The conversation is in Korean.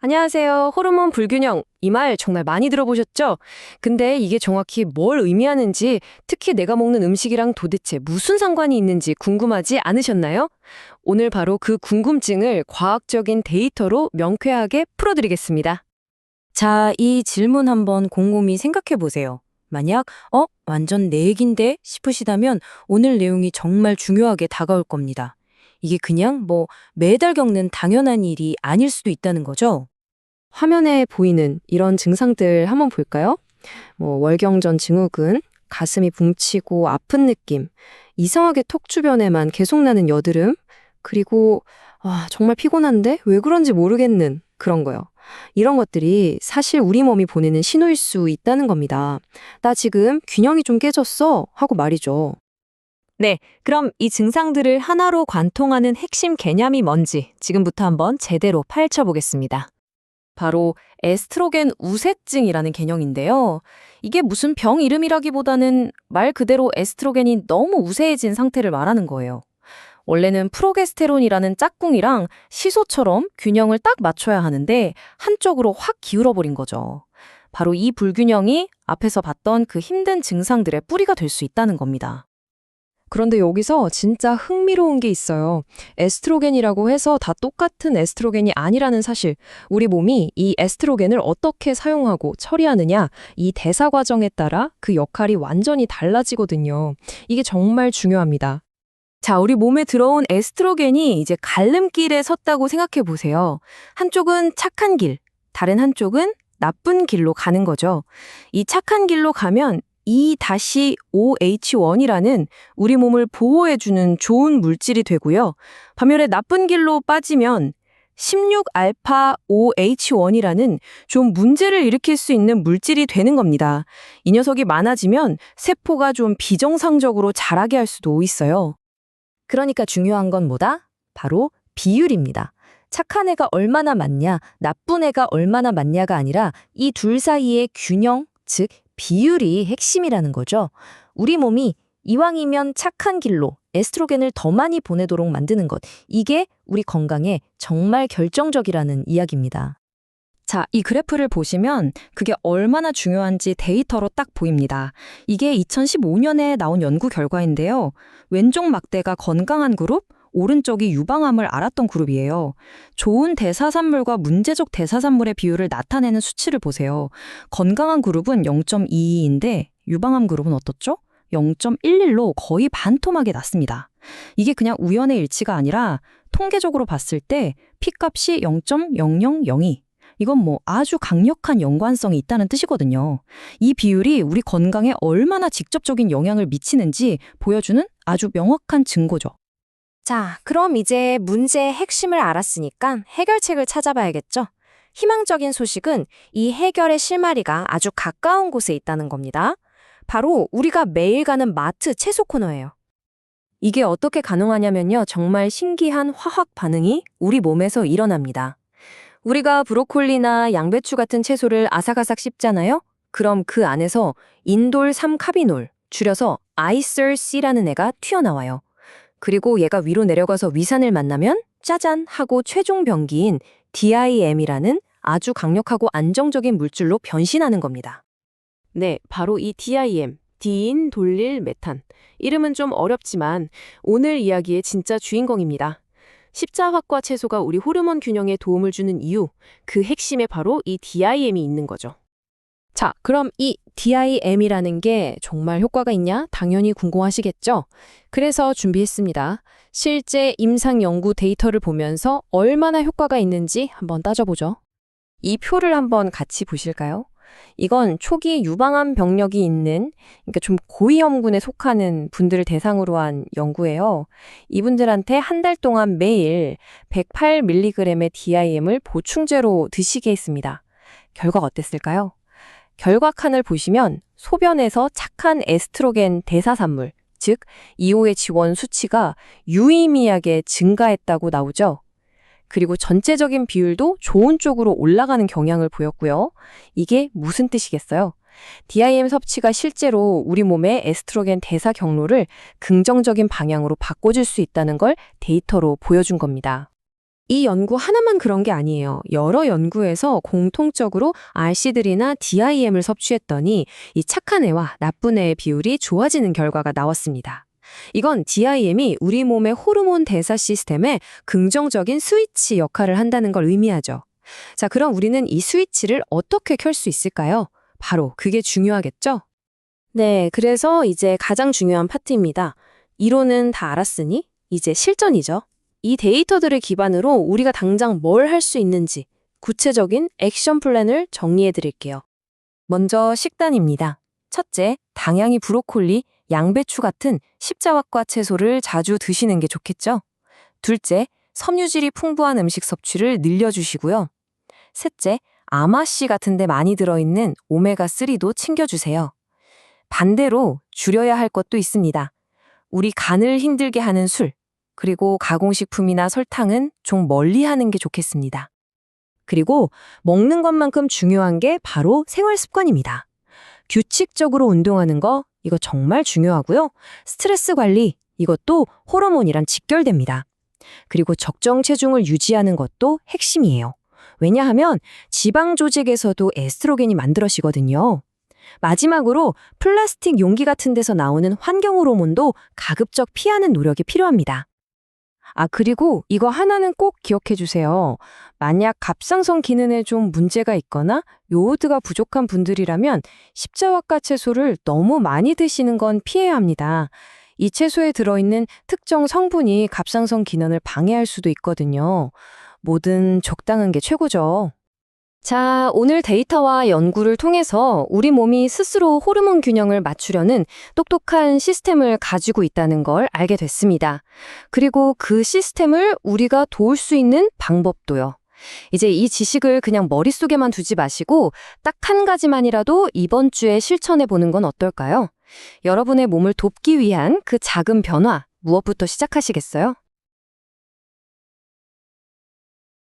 안녕하세요. 호르몬 불균형. 이 말 정말 많이 들어보셨죠? 근데 이게 정확히 뭘 의미하는지, 특히 내가 먹는 음식이랑 도대체 무슨 상관이 있는지 궁금하지 않으셨나요? 오늘 바로 그 궁금증을 과학적인 데이터로 명쾌하게 풀어드리겠습니다. 자, 이 질문 한번 곰곰이 생각해 보세요. 만약, 어, 완전 내 얘긴데? 싶으시다면 오늘 내용이 정말 중요하게 다가올 겁니다. 이게 그냥 뭐 매달 겪는 당연한 일이 아닐 수도 있다는 거죠. 화면에 보이는 이런 증상들 한번 볼까요? 뭐 월경전 증후군, 가슴이 붕치고 아픈 느낌, 이상하게 턱 주변에만 계속 나는 여드름, 그리고 아, 정말 피곤한데 왜 그런지 모르겠는 그런 거요. 이런 것들이 사실 우리 몸이 보내는 신호일 수 있다는 겁니다. 나 지금 균형이 좀 깨졌어 하고 말이죠. 네, 그럼 이 증상들을 하나로 관통하는 핵심 개념이 뭔지 지금부터 한번 제대로 파헤쳐 보겠습니다. 바로 에스트로겐 우세증이라는 개념인데요. 이게 무슨 병 이름이라기보다는 말 그대로 에스트로겐이 너무 우세해진 상태를 말하는 거예요. 원래는 프로게스테론이라는 짝꿍이랑 시소처럼 균형을 딱 맞춰야 하는데 한쪽으로 확 기울어 버린 거죠. 바로 이 불균형이 앞에서 봤던 그 힘든 증상들의 뿌리가 될 수 있다는 겁니다. 그런데 여기서 진짜 흥미로운 게 있어요. 에스트로겐이라고 해서 다 똑같은 에스트로겐이 아니라는 사실. 우리 몸이 이 에스트로겐을 어떻게 사용하고 처리하느냐, 이 대사 과정에 따라 그 역할이 완전히 달라지거든요. 이게 정말 중요합니다. 자, 우리 몸에 들어온 에스트로겐이 이제 갈림길에 섰다고 생각해 보세요. 한쪽은 착한 길, 다른 한쪽은 나쁜 길로 가는 거죠. 이 착한 길로 가면 E-OH1이라는 우리 몸을 보호해주는 좋은 물질이 되고요. 반면에 나쁜 길로 빠지면 16알파-OH1이라는 좀 문제를 일으킬 수 있는 물질이 되는 겁니다. 이 녀석이 많아지면 세포가 좀 비정상적으로 자라게 할 수도 있어요. 그러니까 중요한 건 뭐다? 바로 비율입니다. 착한 애가 얼마나 많냐, 나쁜 애가 얼마나 많냐가 아니라 이 둘 사이의 균형, 즉 비율이 핵심이라는 거죠. 우리 몸이 이왕이면 착한 길로 에스트로겐을 더 많이 보내도록 만드는 것. 이게 우리 건강에 정말 결정적이라는 이야기입니다. 자, 이 그래프를 보시면 그게 얼마나 중요한지 데이터로 딱 보입니다. 이게 2015년에 나온 연구 결과인데요. 왼쪽 막대가 건강한 그룹, 오른쪽이 유방암을 앓았던 그룹이에요. 좋은 대사산물과 문제적 대사산물의 비율을 나타내는 수치를 보세요. 건강한 그룹은 0.22인데 유방암 그룹은 어떻죠? 0.11로 거의 반토막이 났습니다. 이게 그냥 우연의 일치가 아니라 통계적으로 봤을 때 P값이 0.0002. 이건 뭐 아주 강력한 연관성이 있다는 뜻이거든요. 이 비율이 우리 건강에 얼마나 직접적인 영향을 미치는지 보여주는 아주 명확한 증거죠. 자, 그럼 이제 문제의 핵심을 알았으니까 해결책을 찾아봐야겠죠? 희망적인 소식은 이 해결의 실마리가 아주 가까운 곳에 있다는 겁니다. 바로 우리가 매일 가는 마트 채소 코너예요. 이게 어떻게 가능하냐면요. 정말 신기한 화학 반응이 우리 몸에서 일어납니다. 우리가 브로콜리나 양배추 같은 채소를 아삭아삭 씹잖아요? 그럼 그 안에서 인돌 3카비놀, 줄여서 아이슬C라는 애가 튀어나와요. 그리고 얘가 위로 내려가서 위산을 만나면 짜잔 하고 최종 병기인 DIM이라는 아주 강력하고 안정적인 물질로 변신하는 겁니다. 네, 바로 이 DIM, 디인 돌릴 메탄. 이름은 좀 어렵지만 오늘 이야기의 진짜 주인공입니다. 십자화과 채소가 우리 호르몬 균형에 도움을 주는 이유, 그 핵심에 바로 이 DIM이 있는 거죠. 자, 그럼 이 DIM이라는 게 정말 효과가 있냐? 당연히 궁금하시겠죠? 그래서 준비했습니다. 실제 임상 연구 데이터를 보면서 얼마나 효과가 있는지 한번 따져보죠. 이 표를 한번 같이 보실까요? 이건 초기 유방암 병력이 있는, 그러니까 좀 고위험군에 속하는 분들을 대상으로 한 연구예요. 이분들한테 한 달 동안 매일 108mg의 DIM을 보충제로 드시게 했습니다. 결과가 어땠을까요? 결과 칸을 보시면 소변에서 착한 에스트로겐 대사산물, 즉 EOH1 수치가 유의미하게 증가했다고 나오죠. 그리고 전체적인 비율도 좋은 쪽으로 올라가는 경향을 보였고요. 이게 무슨 뜻이겠어요? DIM 섭취가 실제로 우리 몸의 에스트로겐 대사 경로를 긍정적인 방향으로 바꿔줄 수 있다는 걸 데이터로 보여준 겁니다. 이 연구 하나만 그런 게 아니에요. 여러 연구에서 공통적으로 RC들이나 DIM을 섭취했더니 이 착한 애와 나쁜 애의 비율이 좋아지는 결과가 나왔습니다. 이건 DIM이 우리 몸의 호르몬 대사 시스템에 긍정적인 스위치 역할을 한다는 걸 의미하죠. 자, 그럼 우리는 이 스위치를 어떻게 켤 수 있을까요? 바로 그게 중요하겠죠? 네, 그래서 이제 가장 중요한 파트입니다. 이론은 다 알았으니 이제 실전이죠. 이 데이터들을 기반으로 우리가 당장 뭘 할 수 있는지 구체적인 액션 플랜을 정리해 드릴게요. 먼저 식단입니다. 첫째, 당양이 브로콜리, 양배추 같은 십자화과 채소를 자주 드시는 게 좋겠죠? 둘째, 섬유질이 풍부한 음식 섭취를 늘려주시고요. 셋째, 아마씨 같은 데 많이 들어있는 오메가3도 챙겨주세요. 반대로 줄여야 할 것도 있습니다. 우리 간을 힘들게 하는 술, 그리고 가공식품이나 설탕은 좀 멀리 하는 게 좋겠습니다. 그리고 먹는 것만큼 중요한 게 바로 생활 습관입니다. 규칙적으로 운동하는 거, 이거 정말 중요하고요. 스트레스 관리, 이것도 호르몬이랑 직결됩니다. 그리고 적정 체중을 유지하는 것도 핵심이에요. 왜냐하면 지방 조직에서도 에스트로겐이 만들어지거든요. 마지막으로 플라스틱 용기 같은 데서 나오는 환경 호르몬도 가급적 피하는 노력이 필요합니다. 아, 그리고 이거 하나는 꼭 기억해 주세요. 만약 갑상선 기능에 좀 문제가 있거나 요오드가 부족한 분들이라면 십자화과 채소를 너무 많이 드시는 건 피해야 합니다. 이 채소에 들어있는 특정 성분이 갑상선 기능을 방해할 수도 있거든요. 뭐든 적당한 게 최고죠. 자, 오늘 데이터와 연구를 통해서 우리 몸이 스스로 호르몬 균형을 맞추려는 똑똑한 시스템을 가지고 있다는 걸 알게 됐습니다. 그리고 그 시스템을 우리가 도울 수 있는 방법도요. 이제 이 지식을 그냥 머릿속에만 두지 마시고 딱 한 가지만이라도 이번 주에 실천해 보는 건 어떨까요? 여러분의 몸을 돕기 위한 그 작은 변화, 무엇부터 시작하시겠어요?